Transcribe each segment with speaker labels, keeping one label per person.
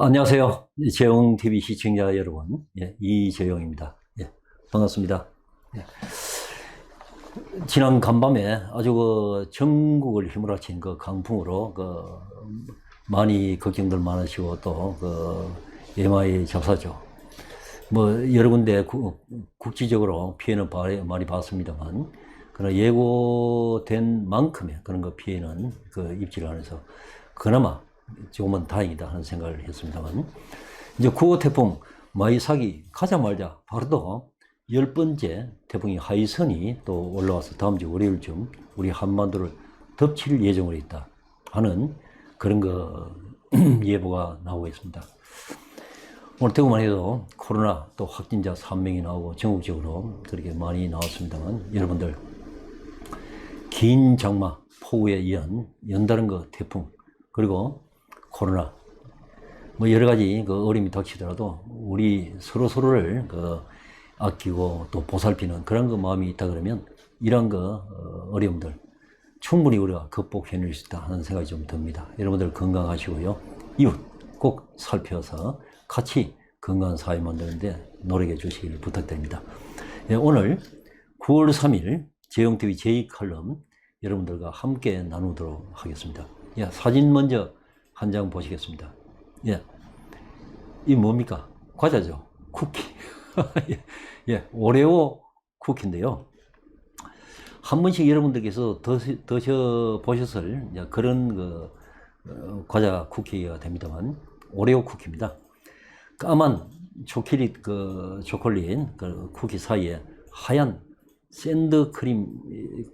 Speaker 1: 안녕하세요. 재용TV 시청자 여러분. 예, 이재용입니다. 예, 반갑습니다. 예. 지난 간밤에 아주 그 전국을 휘몰아친 그 강풍으로 그 많이 걱정들 많으시고 또그 예마의 잡사죠. 뭐 여러 군데 국, 국지적으로 피해는 바- 많이 봤습니다만 그러나 예고된 만큼의 그런 거 피해는 그 입지를 안해서 그나마 조금은 다행이다 하는 생각을 했습니다만 이제 9호 태풍 마이삭이 가자마자 바로 또 열 번째 태풍이 하이선이 또 올라와서 다음 주 월요일쯤 우리 한반도를 덮칠 예정으로 있다 하는 그런 거 예보가 나오고 있습니다. 오늘 대구만 해도 코로나 또 확진자 3명이 나오고 전국적으로 그렇게 많이 나왔습니다만 여러분들 긴 장마 폭우에 의한 연다른 거 태풍 그리고 코로나 뭐 여러 가지 그 어려움이 닥치더라도 우리 서로 서로를 그 아끼고 또 보살피는 그런 그 마음이 있다 그러면 이런 그 어, 어려움들 충분히 우리가 극복해낼 수 있다 하는 생각이 좀 듭니다. 여러분들 건강하시고요. 이웃 꼭 살펴서 같이 건강한 사회 만드는데 노력해 주시길 부탁드립니다. 예, 오늘 9월 3일 재영TV 제2칼럼 여러분들과 함께 나누도록 하겠습니다. 예, 사진 먼저 한 장 보시겠습니다. 예, 이 뭡니까? 과자죠. 쿠키. 예, 예, 오레오 쿠키인데요. 한 번씩 여러분들께서 드셔 보셨을 이제 그런 그 어, 과자 쿠키가 됩니다만 오레오 쿠키입니다. 까만 초콜릿 그 초콜릿 그 쿠키 사이에 하얀 샌드 크림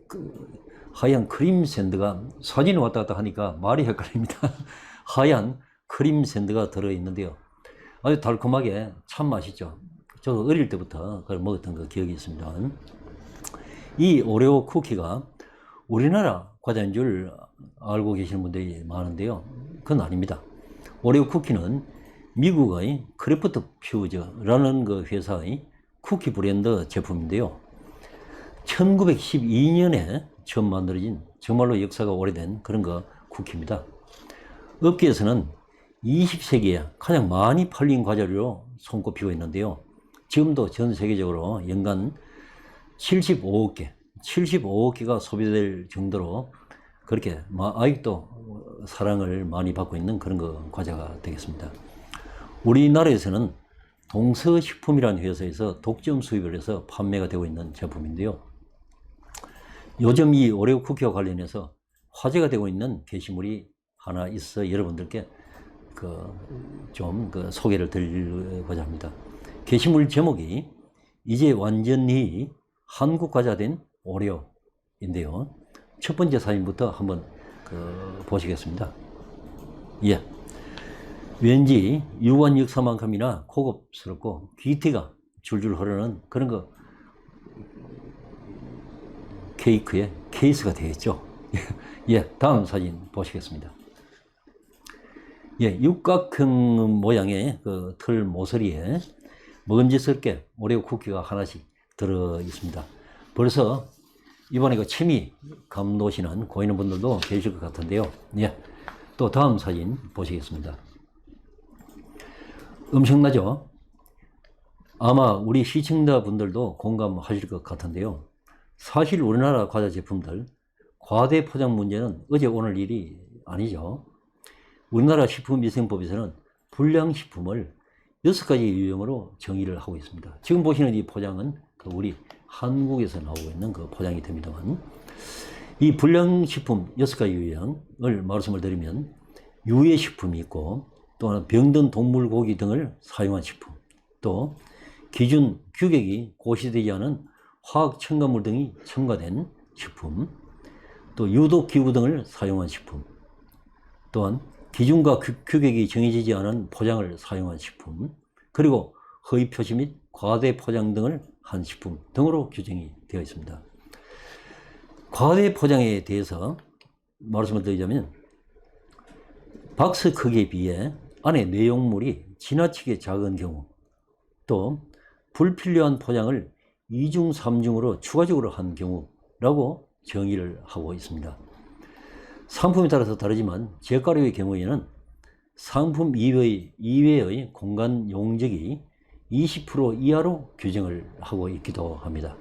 Speaker 1: 그 하얀 크림 샌드가 사진이 왔다 갔다 하니까 말이 헷갈립니다. 하얀 크림 샌드가 들어 있는데요. 아주 달콤하게 참 맛있죠. 저도 어릴 때부터 그걸 먹었던 그 기억이 있습니다. 이 오레오 쿠키가 우리나라 과자인 줄 알고 계시는 분들이 많은데요. 그건 아닙니다. 오레오 쿠키는 미국의 크래프트 퓨즈라는 그 회사의 쿠키 브랜드 제품인데요. 1912년에 처음 만들어진 정말로 역사가 오래된 그런 거 쿠키입니다. 업계에서는 20세기에 가장 많이 팔린 과자로 손꼽히고 있는데요. 지금도 전 세계적으로 연간 75억 개, 75억 개가 소비될 정도로 그렇게 마- 아직도 사랑을 많이 받고 있는 그런 거 과자가 되겠습니다. 우리나라에서는 동서식품이라는 회사에서 독점 수입을 해서 판매가 되고 있는 제품인데요. 요즘 이 오레오 쿠키와 관련해서 화제가 되고 있는 게시물이 하나 있어 여러분들께 그좀그 소개를 드리고자 합니다. 게시물 제목이 이제 완전히 한국 과자 된 오레오인데요. 첫 번째 사진부터 한번 그 보시겠습니다. 예. 왠지 유관 역사만큼이나 고급스럽고 귀티가 줄줄 흐르는 그런 거 케이크의 케이스가 되겠죠. 예, 다음 사진 보시겠습니다. 예, 육각형 모양의 그틀 모서리에 먹음직스럽게 오레오 쿠키가 하나씩 들어 있습니다. 벌써 이번에 그 취미 감도시는 고이는 분들도 계실 것 같은데요. 예, 또 다음 사진 보시겠습니다. 엄청나죠? 아마 우리 시청자분들도 공감하실 것 같은데요. 사실 우리나라 과자 제품들 과대 포장 문제는 어제 오늘 일이 아니죠. 우리나라 식품위생법에서는 불량식품을 여섯 가지 유형으로 정의를 하고 있습니다. 지금 보시는 이 포장은 그 우리 한국에서 나오고 있는 그 포장이 됩니다만 이 불량식품 여섯 가지 유형을 말씀을 드리면 유해식품이 있고 또 하나 병든 동물 고기 등을 사용한 식품 또 기준 규격이 고시되지 않은 화학 첨가물 등이 첨가된 식품 또 유독 기구 등을 사용한 식품 또한 기준과 규, 규격이 정해지지 않은 포장을 사용한 식품 그리고 허위 표시 및 과대 포장 등을 한 식품 등으로 규정이 되어 있습니다. 과대 포장에 대해서 말씀을 드리자면 박스 크기에 비해 안에 내용물이 지나치게 작은 경우 또 불필요한 포장을 이중삼중으로 추가적으로 한 경우라고 정의를 하고 있습니다. 상품에 따라서 다르지만 제가루의 경우에는 상품 이외의, 이외의 공간 용적이 20% 이하로 규정을 하고 있기도 합니다.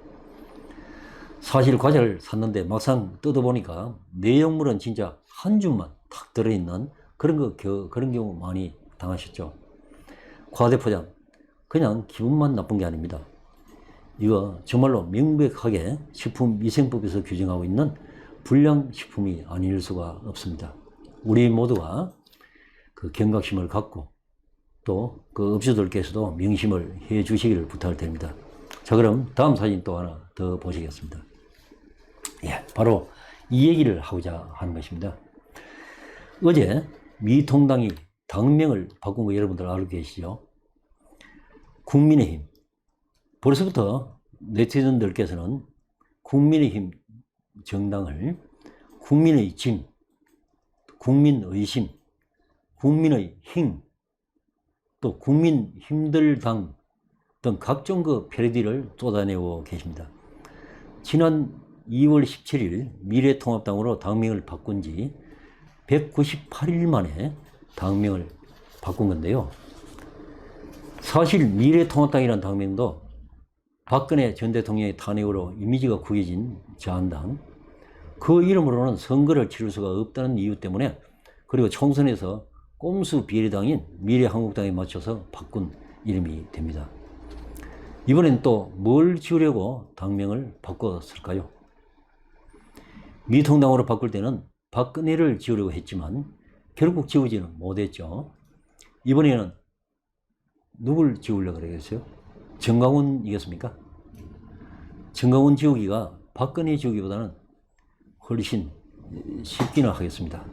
Speaker 1: 사실 과자를 샀는데 막상 뜯어보니까 내용물은 진짜 한 줌만 탁 들어있는 그런 거, 겨- 그런 경우 많이 당하셨죠. 과대포장. 그냥 기분만 나쁜 게 아닙니다. 이거 정말로 명백하게 식품위생법에서 규정하고 있는 불량식품이 아닐 수가 없습니다. 우리 모두가 그 경각심을 갖고 또 그 업주들께서도 명심을 해 주시기를 부탁을 드립니다. 자, 그럼 다음 사진 또 하나 더 보시겠습니다. 예, 바로 이 얘기를 하고자 하는 것입니다. 어제 미통당이 당명을 바꾼 거 여러분들 알고 계시죠? 국민의힘. 벌써부터 네티즌들께서는 국민의힘 정당을 국민의 짐, 국민의 심, 국민의 힘, 또 국민 힘들당 등 각종 그 패러디를 쏟아내고 계십니다. 지난 2월 17일 미래통합당으로 당명을 바꾼 지 198일 만에 당명을 바꾼 건데요. 사실 미래통합당이라는 당명도 박근혜 전 대통령의 탄핵으로 이미지가 구겨진 자한당 그 이름으로는 선거를 치를 수가 없다는 이유 때문에 그리고 총선에서 꼼수 비례당인 미래한국당에 맞춰서 바꾼 이름이 됩니다. 이번엔 또 뭘 지우려고 당명을 바꿨을까요? 미통당으로 바꿀 때는 박근혜를 지우려고 했지만 결국 지우지는 못했죠. 이번에는 누굴 지우려고 그러겠어요? 정강훈이겠습니까? 정강훈 지우기가 박근혜 지우기보다는 훨씬 쉽기는 하겠습니다.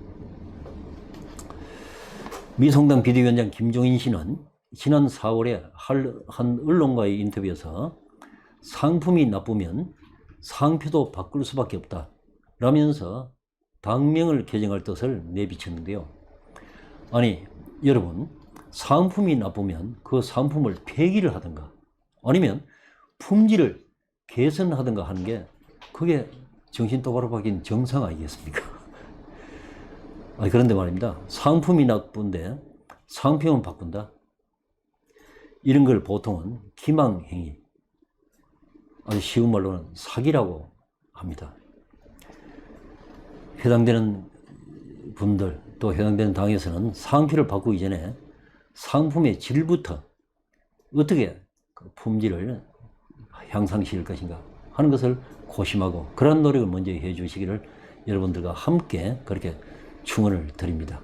Speaker 1: 미성당 비대위원장 김종인 씨는 지난 4월에 한 언론과의 인터뷰에서 상품이 나쁘면 상표도 바꿀 수밖에 없다. 라면서 당명을 개정할 뜻을 내비쳤는데요. 아니, 여러분, 상품이 나쁘면 그 상품을 폐기를 하든가 아니면 품질을 개선하든가 하는 게 그게 정신 똑바로 박인 정상 아니겠습니까? 아니, 그런데 말입니다. 상품이 나쁜데 상표만 바꾼다? 이런 걸 보통은 기망행위, 아주 쉬운 말로는 사기라고 합니다. 해당되는 분들 또 해당되는 당에서는 상표를 바꾸기 전에 상품의 질부터 어떻게 그 품질을 향상시킬 것인가 하는 것을 고심하고 그런 노력을 먼저 해 주시기를 여러분들과 함께 그렇게 충원을 드립니다.